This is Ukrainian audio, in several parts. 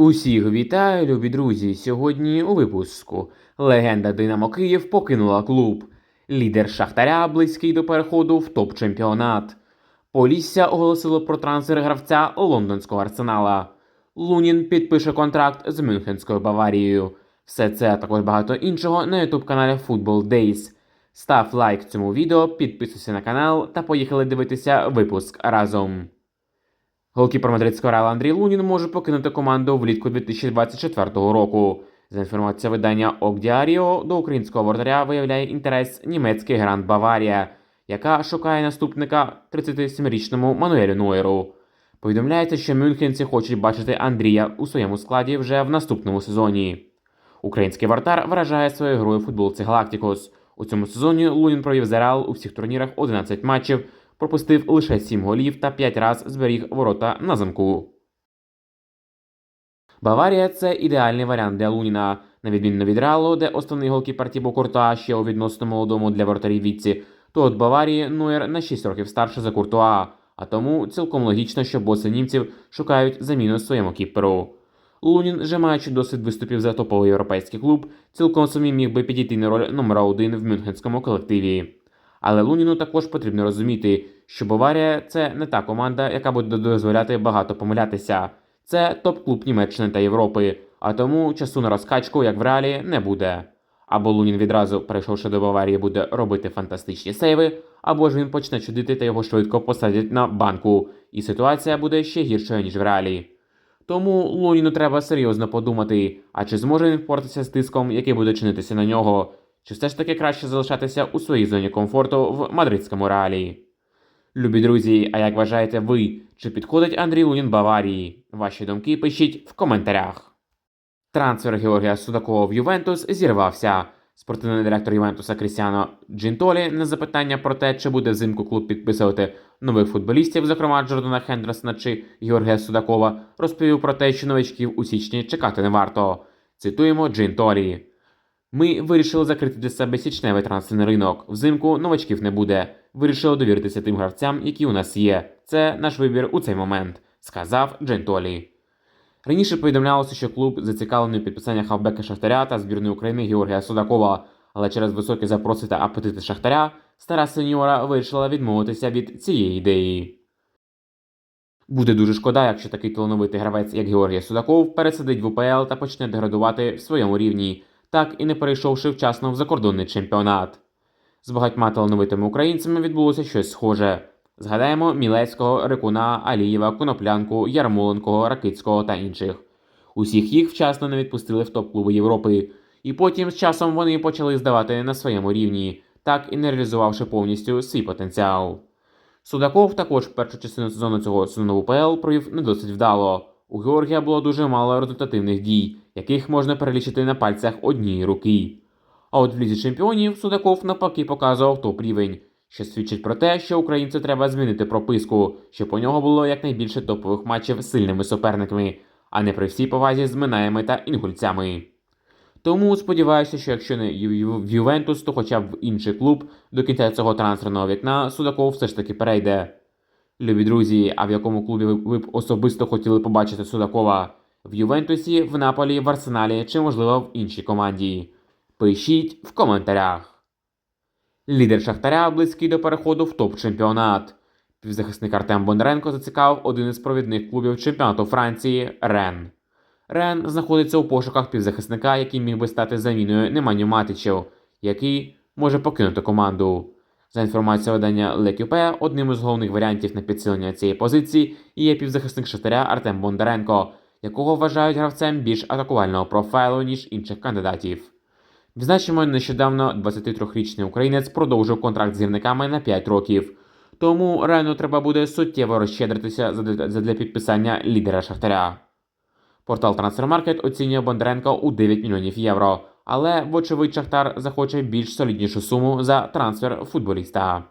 Усіх вітаю, любі друзі! Сьогодні у випуску легенда Динамо Київ покинула клуб. Лідер Шахтаря близький до переходу в топ-чемпіонат. Полісся оголосило про трансфер гравця лондонського арсенала. Лунін підпише контракт з Мюнхенською Баварією. Все це а також багато іншого на ютуб каналі Football Days. Став лайк цьому відео, підписуйся на канал та поїхали дивитися випуск разом. Голкіпер мадридського Реала Андрій Лунін може покинути команду влітку 2024 року. За інформацією видання Окдіаріо, до українського воротаря виявляє інтерес німецький грант Баварія, яка шукає наступника 37-річному Мануелю Нойеру. Повідомляється, що мюнхенці хочуть бачити Андрія у своєму складі вже в наступному сезоні. Український вратар вражає своєю грою футболці Галактикос. У цьому сезоні Лунін провів за Реал у всіх турнірах 11 матчів, пропустив лише 7 голів та 5 раз зберіг ворота на замку. Баварія це ідеальний варіант для Луніна, на відміну від Реалу, де основний голкіпер Тібо Куртуа ще у відносно молодому для воротарів віці, то от Баварії Нуєр на 6 років старше за Куртуа, а тому цілком логічно, що боси німців шукають заміну своєму кіперу. Лунін, вже маючи досвід виступів за топовий європейський клуб, цілком собі міг би підійти на роль номера один в мюнхенському колективі. Але Луніну також потрібно розуміти, що Баварія це не та команда, яка буде дозволяти багато помилятися. Це топ-клуб Німеччини та Європи, а тому часу на розкачку, як в реалі, не буде. Або Лунін відразу, перейшовши до Баварії, буде робити фантастичні сейви, або ж він почне чудити та його швидко посадять на банку, і ситуація буде ще гіршою, ніж в реалі. Тому Луніну треба серйозно подумати, а чи зможе він впоратися з тиском, який буде чинитися на нього, чи все ж таки краще залишатися у своїй зоні комфорту в мадридському реалі. Любі друзі, а як вважаєте ви, чи підходить Андрій Лунін Баварії? Ваші думки пишіть в коментарях. Трансфер Георгія Судакова в Ювентус зірвався. Спортивний директор Ювентуса Крістіано Джинтолі на запитання про те, чи буде взимку клуб підписувати нових футболістів, зокрема Джордана Хендерсона чи Георгія Судакова, розповів про те, що новичків у січні чекати не варто. Цитуємо Джинтолі. Ми вирішили закрити для себе січневий трансферний ринок. Взимку новачків не буде. Вирішили довіритися тим гравцям, які у нас є. Це наш вибір у цей момент, сказав Джентолі. Раніше повідомлялося, що клуб зацікавлений у підписанні хавбека Шахтаря та збірної України Георгія Судакова, але через високі запроси та апетити Шахтаря стара сеньора вирішила відмовитися від цієї ідеї. Буде дуже шкода, якщо такий талановитий гравець, як Георгій Судаков, пересадить в УПЛ та почне деградувати в своєму рівні, так і не перейшовши вчасно в закордонний чемпіонат. З багатьма талановитими українцями відбулося щось схоже. Згадаємо Мілецького, Рикуна, Алієва, Коноплянку, Ярмоленкого, Ракицького та інших. Усіх їх вчасно не відпустили в топ-клуби Європи, і потім з часом вони почали здавати на своєму рівні, так і не реалізувавши повністю свій потенціал. Судаков також першу частину сезону цього сезону УПЛ провів не досить вдало. У Георгія було дуже мало результативних дій, яких можна перелічити на пальцях однієї руки. А от в лізі чемпіонів Судаков навпаки показував топ рівень, що свідчить про те, що українцю треба змінити прописку, щоб у нього було якнайбільше топових матчів з сильними суперниками, а не при всій повазі з Минаями та інгульцями. Тому сподіваюся, що якщо не в Ювентус, то хоча б в інший клуб до кінця цього трансферного вікна Судаков все ж таки перейде. Любі друзі, а в якому клубі ви, б особисто хотіли побачити Судакова? В Ювентусі, в Наполі, в Арсеналі чи, можливо, в іншій команді? Пишіть в коментарях. Лідер Шахтаря близький до переходу в топ-чемпіонат. Півзахисник Артем Бондаренко зацікавив один із провідних клубів чемпіонату Франції Рен. Рен знаходиться у пошуках півзахисника, який міг би стати заміною Неманю Матичів, який може покинути команду. За інформацією видання Лекюпе, одним із головних варіантів на підсилення цієї позиції є півзахисник Шахтаря Артем Бондаренко, якого вважають гравцем більш атакувального профайлу, ніж інших кандидатів. Відзначимо, нещодавно 23-річний українець продовжив контракт з гірниками на 5 років. Тому Рену треба буде суттєво розщедритися задля, підписання лідера Шахтаря. Портал Трансфермаркет оцінює Бондаренка у 9 мільйонів євро, але, вочевидь, Шахтар захоче більш соліднішу суму за трансфер футболіста.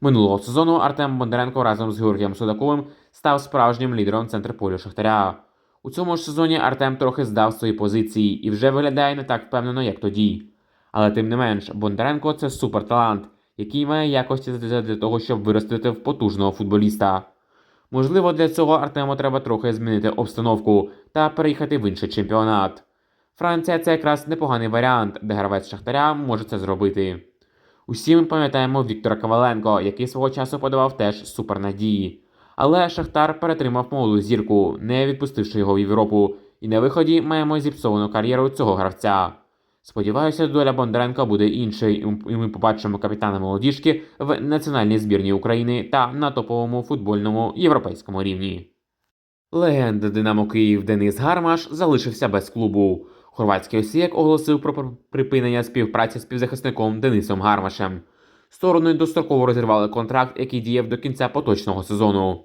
Минулого сезону Артем Бондаренко разом з Георгієм Судаковим став справжнім лідером центрполю Шахтаря. У цьому ж сезоні Артем трохи здав свої позиції і вже виглядає не так впевнено, як тоді. Але тим не менш, Бондаренко це суперталант, який має якості для того, щоб виростити в потужного футболіста. Можливо, для цього Артему треба трохи змінити обстановку та переїхати в інший чемпіонат. Франція це якраз непоганий варіант, де гравець Шахтаря може це зробити. Усі ми пам'ятаємо Віктора Коваленко, який свого часу подавав теж супернадії. Але Шахтар перетримав молоду зірку, не відпустивши його в Європу, і на виході маємо зіпсовану кар'єру цього гравця. Сподіваюся, доля Бондаренка буде іншою, і ми побачимо капітана молодіжки в національній збірні України та на топовому футбольному європейському рівні. Легенда Динамо Київ Денис Гармаш залишився без клубу. Хорватський осіяк оголосив про припинення співпраці з півзахисником Денисом Гармашем. Сторони достроково розірвали контракт, який діяв до кінця поточного сезону.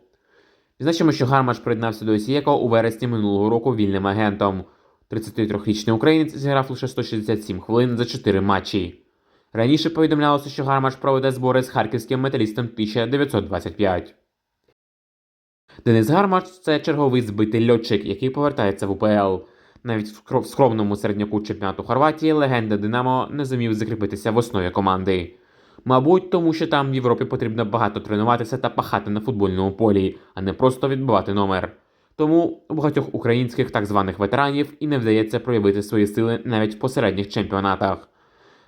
Відзначимо, що Гармаш приєднався до Осіяка у вересні минулого року вільним агентом. 33-річний українець зіграв лише 167 хвилин за 4 матчі. Раніше повідомлялося, що Гармаш проведе збори з харківським металістом 1925. Денис Гармаш це черговий збитий льотчик, який повертається в УПЛ. Навіть в скромному середняку чемпіонату Хорватії легенда Динамо не зумів закріпитися в основі команди. Мабуть, тому що там в Європі потрібно багато тренуватися та пахати на футбольному полі, а не просто відбивати номер. Тому у багатьох українських так званих ветеранів і не вдається проявити свої сили навіть в посередніх чемпіонатах.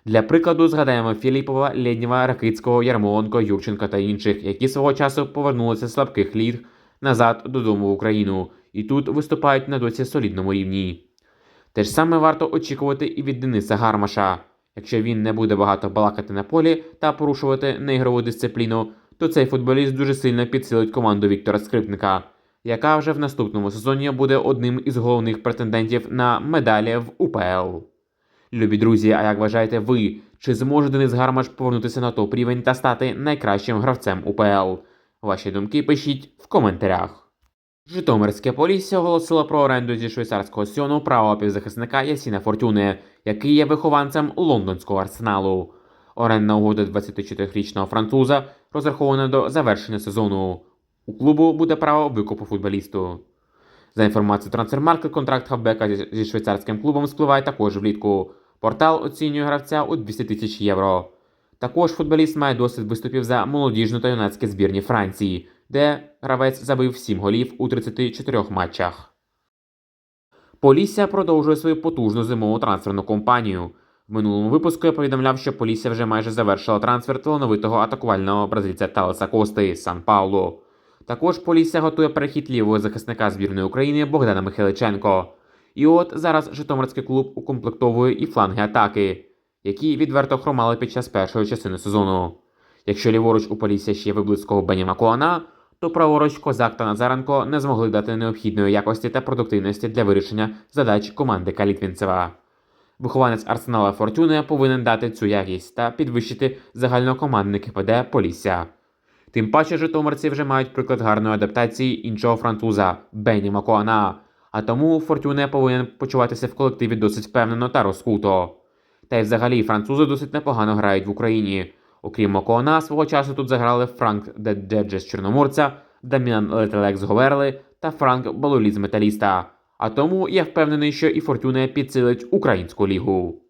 Для прикладу згадаємо Філіпова, Лєднєва, Ракицького, Ярмоленко, Юрченка та інших, які свого часу повернулися з слабких ліг назад додому в Україну і тут виступають на досі солідному рівні. Те ж саме варто очікувати і від Дениса Гармаша. Якщо він не буде багато балакати на полі та порушувати неігрову дисципліну, то цей футболіст дуже сильно підсилить команду Віктора Скрипника, яка вже в наступному сезоні буде одним із головних претендентів на медалі в УПЛ. Любі друзі, а як вважаєте ви, чи зможе Денис Гармаш повернутися на топ рівень та стати найкращим гравцем УПЛ? Ваші думки пишіть в коментарях. Житомирське Полісся оголосило про оренду зі швейцарського сьону правого півзахисника Ясіна Фортюни, який є вихованцем лондонського арсеналу. Орендна угода 24-річного француза розрахована до завершення сезону. У клубу буде право викупу футболісту. За інформацією Трансфермаркет, контракт хавбека зі швейцарським клубом спливає також влітку. Портал оцінює гравця у 200 тисяч євро. Також футболіст має досвід виступів за молодіжну та юнацькі збірні Франції, де гравець забив 7 голів у 34 матчах. Полісся продовжує свою потужну зимову трансферну кампанію. В минулому випуску я повідомляв, що Полісся вже майже завершила трансфер талановитого атакувального бразильця Талеса Кости з Сан Паулу. Також Полісся готує перехід лівого захисника збірної України Богдана Михайличенко. І от зараз Житомирський клуб укомплектовує і фланги атаки, які відверто хромали під час першої частини сезону. Якщо ліворуч у Полісся ще є виблиского Бені Макуана, то праворуч Козак та Назаренко не змогли дати необхідної якості та продуктивності для вирішення задач команди Калітвінцева. Вихованець Арсенала Фортюне повинен дати цю якість та підвищити загальнокомандне КПД Полісся. Тим паче житомирці вже мають приклад гарної адаптації іншого француза Бені Макуана, а тому Фортюне повинен почуватися в колективі досить впевнено та розкуто. Та й взагалі французи досить непогано грають в Україні. Окрім Макуана, свого часу тут заграли Франк Дедже з Чорноморця, Даміан Летелек з Говерли та Франк Балолі з Металіста. А тому я впевнений, що і Фортюне підсилить українську лігу.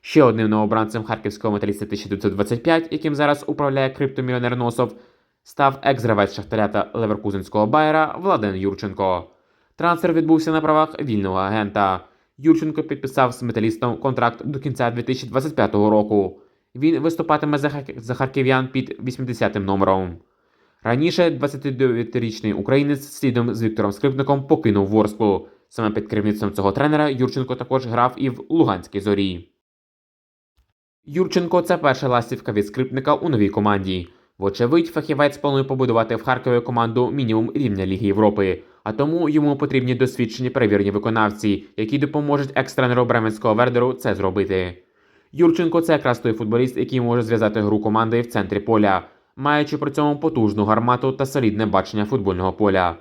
Ще одним новобранцем харківського металіста 1925, яким зараз управляє криптомільйонер Носов, став екс-гравець Шахтаря та Леверкузенського Байера Владен Юрченко. Трансфер відбувся на правах вільного агента. Юрченко підписав з металістом контракт до кінця 2025 року. Він виступатиме за, харків'ян під 80-м номером. Раніше 29-річний українець слідом з Віктором Скрипником покинув Ворсклу. Саме під керівництвом цього тренера Юрченко також грав і в Луганській зорі. Юрченко це перша ластівка від скрипника у новій команді. Вочевидь, фахівець планує побудувати в Харкові команду мінімум рівня Ліги Європи, а тому йому потрібні досвідчені перевірені виконавці, які допоможуть екс-тренеру Бременського Вердеру це зробити. Юрченко це якраз той футболіст, який може зв'язати гру команди в центрі поля, маючи при цьому потужну гармату та солідне бачення футбольного поля.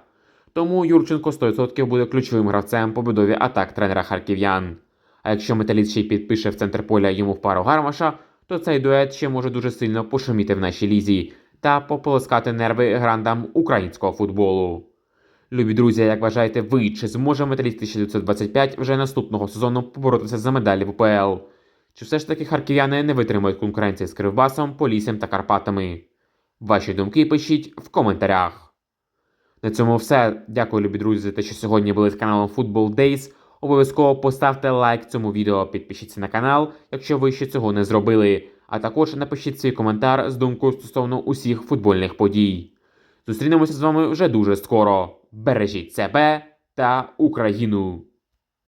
Тому Юрченко 100% буде ключовим гравцем по будові атак тренера харків'ян. А якщо металіст ще й підпише в центр поля йому в пару гармаша, то цей дует ще може дуже сильно пошуміти в нашій лізі та пополоскати нерви грандам українського футболу. Любі друзі, як вважаєте ви, чи зможе металіст 1925 вже наступного сезону поборотися за медалі в УПЛ? Чи все ж таки харків'яни не витримають конкуренції з Кривбасом, Поліссям та Карпатами? Ваші думки пишіть в коментарях. На цьому все. Дякую, любі друзі, за те, що сьогодні були з каналом Football Days. Обов'язково поставте лайк цьому відео, підпишіться на канал, якщо ви ще цього не зробили. А також напишіть свій коментар з думкою стосовно усіх футбольних подій. Зустрінемося з вами вже дуже скоро. Бережіть себе та Україну!